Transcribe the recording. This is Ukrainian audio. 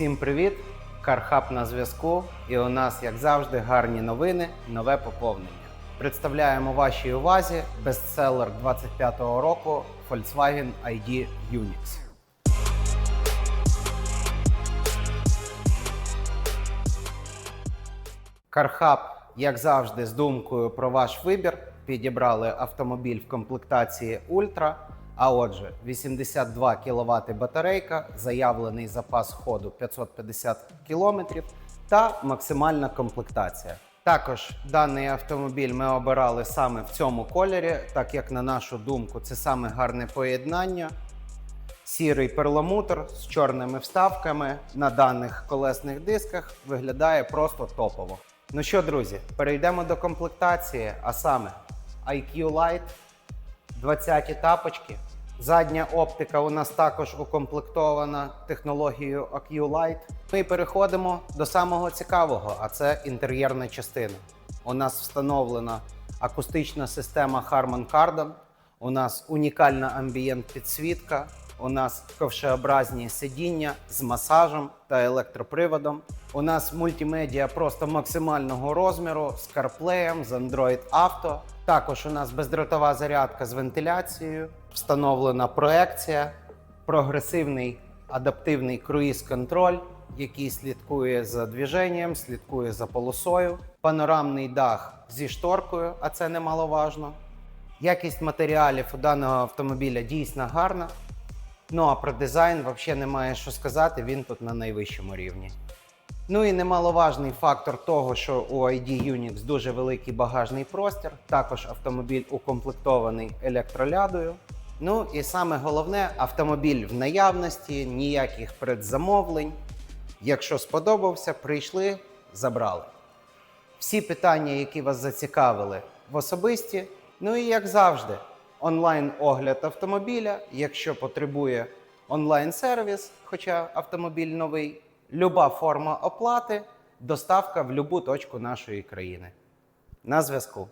Всім привіт! Кархаб на зв'язку. І у нас, як завжди, гарні новини, нове поповнення. Представляємо вашій увазі бестселер 25-го року Volkswagen ID Unix. Кархаб, як завжди, з думкою про ваш вибір, підібрали автомобіль в комплектації Ультра. А отже, 82 кВт батарейка, заявлений запас ходу 550 км та максимальна комплектація. Також даний автомобіль ми обирали саме в цьому кольорі, так як на нашу думку, це саме гарне поєднання. Сірий перламутр з чорними вставками на даних колесних дисках виглядає просто топово. Ну що, друзі, перейдемо до комплектації, а саме IQ Light, 20 тапочки. Задня оптика у нас також укомплектована технологією AQ-Light. Ми переходимо до самого цікавого, а це інтер'єрна частина. У нас встановлена акустична система Harman Kardon, у нас унікальна амбієнт підсвітка, у нас ковшеобразні сидіння з масажем та електроприводом. У нас мультимедіа просто максимального розміру з CarPlay, з Android Auto. Також у нас бездротова зарядка з вентиляцією, встановлена проекція, прогресивний адаптивний круїз-контроль, який слідкує за движенням, слідкує за полосою, панорамний дах зі шторкою, а це немаловажно. Якість матеріалів у даного автомобіля дійсно гарна. Ну а про дизайн взагалі немає що сказати, він тут на найвищому рівні. Ну і немаловажний фактор того, що у ID Unix дуже великий багажний простір. Також автомобіль укомплектований електролядою. Ну і саме головне, автомобіль в наявності, ніяких предзамовлень. Якщо сподобався, прийшли, забрали. Всі питання, які вас зацікавили, в особисті. Ну і як завжди, онлайн-огляд автомобіля, якщо потребує онлайн-сервіс, хоча автомобіль новий, люба форма оплати, доставка в будь-яку точку нашої країни. На зв'язку.